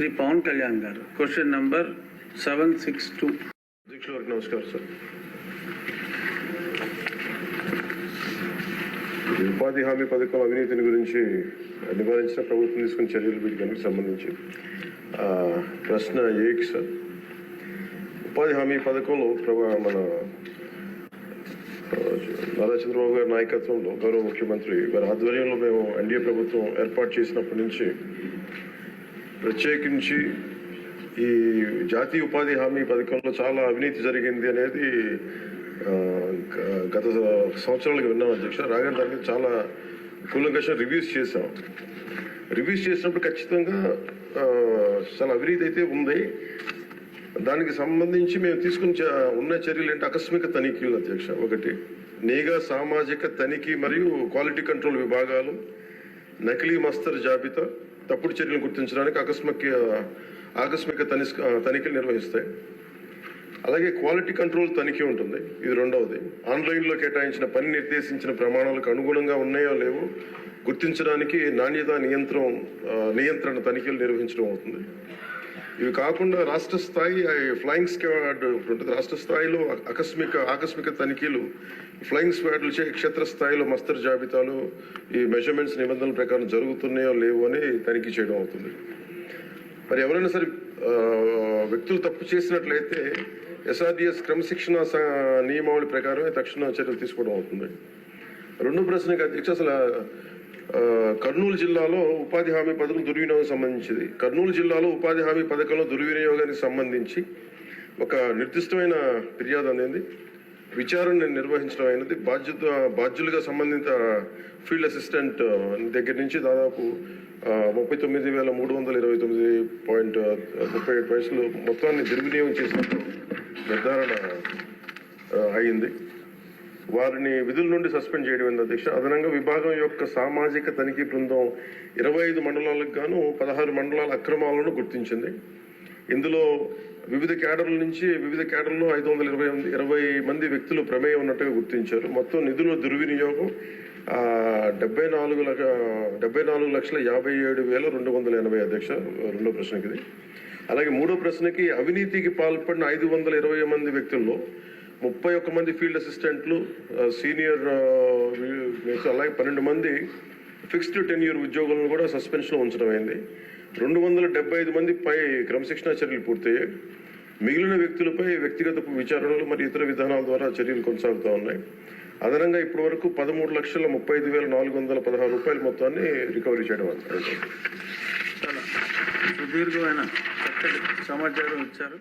శ్రీ పవన్ కళ్యాణ్ గారు. Question number seven six two అధ్యక్షుల వారికి నమస్కారం సార్. ఉపాధి హామీ పథకం అవినీతిని గురించి నివారించిన ప్రభుత్వం తీసుకున్న చర్యలు వీటికి సంబంధించి ప్రశ్న ఏకి సార్? ఉపాధి హామీ పథకంలో మన నారా చంద్రబాబు గారి నాయకత్వంలో గౌరవ ముఖ్యమంత్రి వారి ఆధ్వర్యంలో మేము ఎన్డీఏ ప్రభుత్వం ఏర్పాటు చేసినప్పటి నుంచి ప్రత్యేకించి ఈ జాతీయ ఉపాధి హామీ పథకంలో చాలా అవినీతి జరిగింది అనేది గత సంవత్సరాలకు విన్నాం అధ్యక్ష. రాగానే దాని మీద చాలా కూలంకషం రివ్యూస్ చేశాం. రివ్యూస్ చేసినప్పుడు ఖచ్చితంగా చాలా అవినీతి అయితే ఉంది. దానికి సంబంధించి మేము తీసుకున్న ఉన్న చర్యలు ఏంటి? ఆకస్మిక తనిఖీలు అధ్యక్ష. ఒకటి నేగా సామాజిక తనిఖీ మరియు క్వాలిటీ కంట్రోల్ విభాగాలు నకిలీ మస్తర్ జాబితా తప్పుడు చర్యలు గుర్తించడానికి ఆకస్మిక ఆకస్మిక తనిస్ తనిఖీలు నిర్వహిస్తాయి. అలాగే క్వాలిటీ కంట్రోల్ తనిఖీ ఉంటుంది. ఇది రెండవది. ఆన్లైన్లో కేటాయించిన పని నిర్దేశించిన ప్రమాణాలకు అనుగుణంగా ఉన్నాయో లేవో గుర్తించడానికి నాణ్యత నియంత్రణ నియంత్రణ తనిఖీలు నిర్వహించడం అవుతుంది. ఇవి కాకుండా రాష్ట్ర స్థాయి ఫ్లయింగ్ స్క్వాడ్ ఉంటుంది రాష్ట్ర స్థాయిలో ఆకస్మిక ఆకస్మిక తనిఖీలు ఫ్లయింగ్ స్క్వాడ్లు చే క్షేత్ర స్థాయిలో మస్తర్ జాబితాలు ఈ మెజర్మెంట్స్ నిబంధనల ప్రకారం జరుగుతున్నాయో లేవో అని తనిఖీ చేయడం అవుతుంది. మరి ఎవరైనా సరే వ్యక్తులు తప్పు చేసినట్లయితే ఎస్ఆర్డిఎస్ క్రమశిక్షణ స- నియమావళి ప్రకారమే తక్షణ చర్యలు తీసుకోవడం అవుతుంది. రెండో ప్రశ్నకి అధ్యక్ష అసలు కర్నూలు జిల్లాలో ఉపాధి హామీ పథకం దుర్వినియోగం సంబంధించింది. కర్నూలు జిల్లాలో ఉపాధి హామీ పథకంలో దుర్వినియోగానికి సంబంధించి ఒక నిర్దిష్టమైన ఫిర్యాదు అనేది విచారణ నిర్వహించడం అయినది. బాధ్యత బాధ్యులుగా సంబంధిత ఫీల్డ్ అసిస్టెంట్ దగ్గర నుంచి దాదాపు ముప్పై తొమ్మిది వేల మూడు వందల ఇరవై తొమ్మిది పాయింట్ ముప్పై ఏడు పైసలు మొత్తాన్ని దుర్వినియోగం చేసినట్టు నిర్ధారణ అయింది. వారిని విధుల నుండి సస్పెండ్ చేయడం ఏంది అధ్యక్ష. అదనంగా విభాగం యొక్క సామాజిక తనిఖీ బృందం ఇరవై ఐదు మండలాలకు గాను పదహారు మండలాల అక్రమాలను గుర్తించింది. ఇందులో వివిధ కేడర్ల నుంచి వివిధ కేడర్లో ఐదు వందల ఇరవై ఇరవై మంది వ్యక్తులు ప్రమేయం ఉన్నట్టుగా గుర్తించారు. మొత్తం నిధుల దుర్వినియోగం డెబ్బై నాలుగు లక్ష డెబ్బై నాలుగు లక్షల యాభై ఏడు వేల రెండు వందల ఎనభై అధ్యక్ష రెండో ప్రశ్నకి ఇది. అలాగే మూడో ప్రశ్నకి అవినీతికి పాల్పడిన ఐదు వందల ఇరవై మంది వ్యక్తుల్లో ముప్పై ఒక్క మంది ఫీల్డ్ అసిస్టెంట్లు సీనియర్ అలాగే పన్నెండు మంది ఫిక్స్డ్ టెన్యూర్ ఉద్యోగులను కూడా సస్పెన్షన్లో ఉంచడం అయింది. రెండు వందల డెబ్బై ఐదు మంది పై క్రమశిక్షణా చర్యలు పూర్తయ్యాయి. మిగిలిన వ్యక్తులపై వ్యక్తిగత విచారణలు మరియు ఇతర విధానాల ద్వారా చర్యలు కొనసాగుతూ ఉన్నాయి. అదనంగా ఇప్పటి వరకు పదమూడు లక్షల ముప్పై ఐదు వేల నాలుగు వందల పదహారు రూపాయల మొత్తాన్ని రికవరీ చేయడం చాలా సుదీర్ఘమైన సమాచారం ఇచ్చారు.